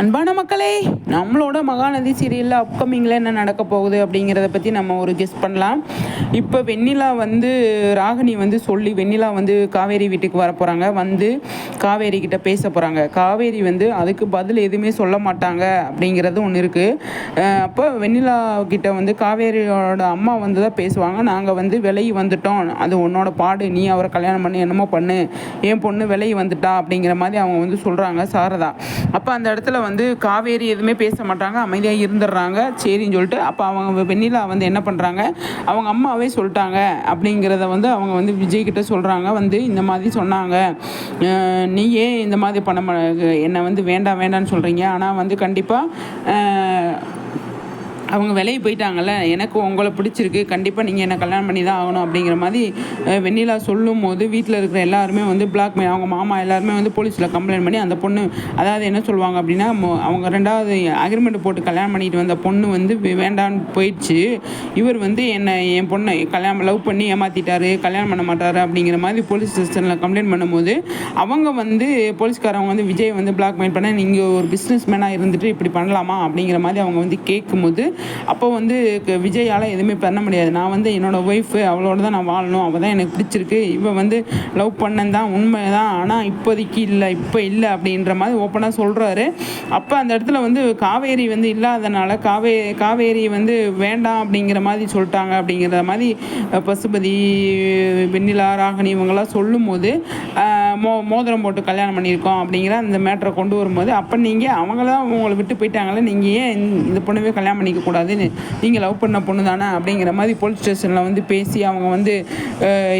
அன்பான மக்களே நம்மளோட மகாநதி சீரியலில் அப்கமிங்கில் என்ன நடக்க போகுது அப்படிங்கிறத பற்றி நம்ம ஒரு கெஸ் பண்ணலாம். இப்போ வெண்ணிலா வந்து ராகினி வந்து சொல்லி வெண்ணிலா வந்து காவேரி வீட்டுக்கு வர போகிறாங்க வந்து காவேரி கிட்ட பேச போகிறாங்க காவேரி வந்து அதுக்கு பதில் எதுவுமே சொல்ல மாட்டாங்க அப்படிங்கிறது ஒன்று இருக்குது அப்போ வெண்ணிலா கிட்ட வந்து காவேரியோட அம்மா வந்து தான் பேசுவாங்க. நாங்கள் வந்து விலகி வந்துட்டோம். அது உன்னோட பாடு. நீ அவரை கல்யாணம் பண்ணி என்னமோ பண்ணு. என் பொண்ணு விலகி வந்துட்டா அப்படிங்கிற மாதிரி அவங்க வந்து சொல்கிறாங்க சாரதா. அப்போ அந்த இடத்துல வந்து காவேரி எதுவுமே பேச மாட்டாங்க அமைதியாக இருந்துடுறாங்க. சரின்னு சொல்லிட்டு அப்போ அவங்க வெண்ணிலா வந்து என்ன பண்ணுறாங்க அவங்க அம்மாவே சொல்லிட்டாங்க அப்படிங்கிறத வந்து அவங்க வந்து விஜய்கிட்ட சொல்கிறாங்க வந்து இந்த மாதிரி சொன்னாங்க. நீ ஏன் இந்த மாதிரி பண்ண மா- என்னை வந்து வேண்டாம் வேண்டாம்னு சொல்கிறீங்க ஆனால் வந்து கண்டிப்பாக அவங்க விலகி போயிட்டாங்கல்ல எனக்கு உங்களை பிடிச்சிருக்கு கண்டிப்பாக நீங்கள் என்ன கல்யாணம் பண்ணி தான் ஆகணும் அப்படிங்கிற மாதிரி வெண்ணிலா சொல்லும் போது வீட்டில் இருக்கிற எல்லாருமே வந்து பிளாக் அவங்க மாமா எல்லாருமே வந்து போலீஸில் கம்ப்ளைண்ட் பண்ணி அந்த பொண்ணு அதாவது என்ன சொல்லுவாங்க அப்படின்னா அவங்க ரெண்டாவது அக்ரிமெண்ட் போட்டு கல்யாணம் பண்ணிட்டு வந்த பொண்ணு வந்து வேண்டான்னு போயிடுச்சு. இவர் வந்து என்னை என் பொண்ணை கல்யாணம் லவ் பண்ணி ஏமாற்றிட்டாரு கல்யாணம் பண்ண மாட்டாரு அப்படிங்கிற மாதிரி போலீஸ் ஸ்டேஷனில் கம்ப்ளைண்ட் பண்ணும்போது அவங்க வந்து போலீஸ்காரவங்க வந்து விஜய் வந்து பிளாக்மெயில் பண்ண நீங்கள் ஒரு பிஸ்னஸ் மேனாக இருந்துட்டு இப்படி பண்ணலாமா அப்படிங்கிற மாதிரி அவங்க வந்து கேட்கும்போது அப்போ வந்து க- விஜயால் எதுவுமே பண்ண முடியாது. நான் வந்து என்னோடய ஒய்ஃபு அவளோட தான் நான் வாழணும். அவள் தான் எனக்கு பிடிச்சிருக்கு. இவன் வந்து லவ் பண்ணன் தான் உண்மை தான். ஆனால் இப்போதைக்கு இல்லை இப்போ இல்லை அப்படின்ற மாதிரி ஓப்பனாக சொல்கிறாரு அப்போ அந்த இடத்துல வந்து காவேரி வந்து இல்லாதனால காவே காவேரி வந்து வேண்டாம் அப்படிங்கிற மாதிரி சொல்லிட்டாங்க அப்படிங்கிற மாதிரி பசுபதி வெண்ணிலா ராகணி இவங்கெல்லாம் சொல்லும்போது மோ மோதிரம் போட்டு கல்யாணம் பண்ணியிருக்கோம் அப்படிங்கிற அந்த மேட்டரை கொண்டு வரும்போது அப்போ நீங்கள் அவங்கள தான் உங்களை விட்டு போயிட்டாங்களே நீங்கள் ஏன் இந்த- பொண்ணுவே கல்யாணம் பண்ணிக்க கூடாதுன்னு நீங்கள் லவ் பண்ண பொண்ணு தானே அப்படிங்கிற மாதிரி போலீஸ் ஸ்டேஷனில் வந்து பேசி அவங்க வந்து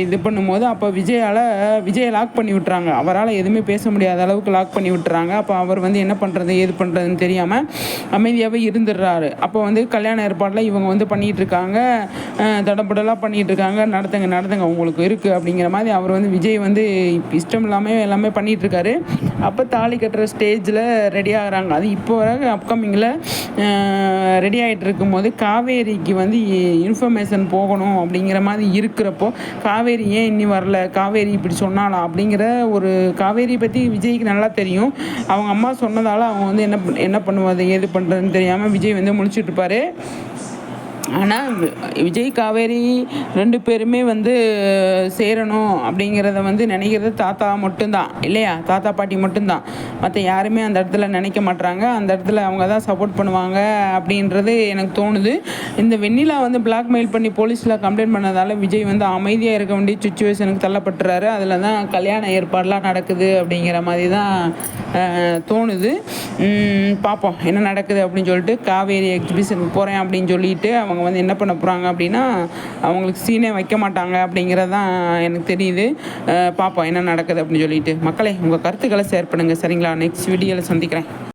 இது பண்ணும்போது அப்போ விஜயால் விஜயை லாக் பண்ணி விட்டுறாங்க. அவரால் எதுவுமே பேச முடியாத அளவுக்கு லாக் பண்ணி விட்டுறாங்க. அப்போ அவர் வந்து என்ன பண்ணுறது ஏது பண்ணுறதுன்னு தெரியாமல் அமைதியாகவே இருந்துடுறாரு. அப்போ வந்து கல்யாண ஏற்பாடில் இவங்க வந்து பண்ணிகிட்டு இருக்காங்க அஹ், பண்ணிகிட்டு இருக்காங்க நடத்துங்க நடத்துங்க உங்களுக்கு இருக்குது அப்படிங்கிற மாதிரி அவர் வந்து விஜய் வந்து இஷ்டம் இஷ்டம் இல்லாமல் எல்லாமே பண்ணிகிட்ருக்காரு அப்போ தாலி கட்டுற ஸ்டேஜில் ரெடி ஆகிறாங்க. அது இப்போ வர அப்கமிங்கில் ரெடி ஆகிட்டு இருக்கும்போது காவேரிக்கு வந்து இன்ஃபர்மேஷன் போகணும் அப்படிங்கிற மாதிரி இருக்கிறப்போ காவேரி ஏன் இன்னி வரல? காவேரி இப்படி சொன்னாலா அப்படிங்கிற ஒரு காவேரி பற்றி விஜய்க்கு நல்லா தெரியும். அவங்க அம்மா சொன்னதால் அவங்க வந்து என்ன என்ன பண்ணுவது ஏது பண்ணுறதுன்னு தெரியாமல் விஜய் வந்து முழிச்சிட்டு இருப்பாரு. ஆனால் விஜய் காவேரி ரெண்டு பேருமே வந்து சேரணும் அப்படிங்கிறத வந்து நினைக்கிறது தாத்தா மட்டும்தான். இல்லையா? தாத்தா பாட்டி மட்டும்தான். மற்ற யாருமே அந்த இடத்துல நினைக்க மாட்றாங்க. அந்த இடத்துல அவங்க தான் சப்போர்ட் பண்ணுவாங்க அப்படின்றது எனக்கு தோணுது. இந்த வெண்ணிலா வந்து பிளாக்மெயில் பண்ணி போலீஸில் கம்ப்ளைண்ட் பண்ணதால் விஜய் வந்து அமைதியாக இருக்க வேண்டிய சுச்சுவேஷனுக்கு தள்ளப்பட்டுறாரு. அதில் தான் கல்யாண ஏற்பாடெலாம் நடக்குது அப்படிங்கிற மாதிரி தான் தோணுது. பார்ப்போம் என்ன நடக்குது அப்படின்னு சொல்லிட்டு காவேரி எக்ஸிபிஷனுக்கு போகிறேன் அப்படின்னு சொல்லிட்டு அவங்க அவங்க வந்து என்ன பண்ண போகிறாங்க அப்படின்னா அவங்களுக்கு சீனே வைக்க மாட்டாங்க அப்படிங்கிறது தான் எனக்கு தெரியுது. பார்ப்போம் என்ன நடக்குது அப்படின்னு சொல்லிட்டு. மக்களே உங்கள் கருத்துக்களை ஷேர் பண்ணுங்கள் சரிங்களா? நெக்ஸ்ட் வீடியோவில் சந்திக்கிறேன்.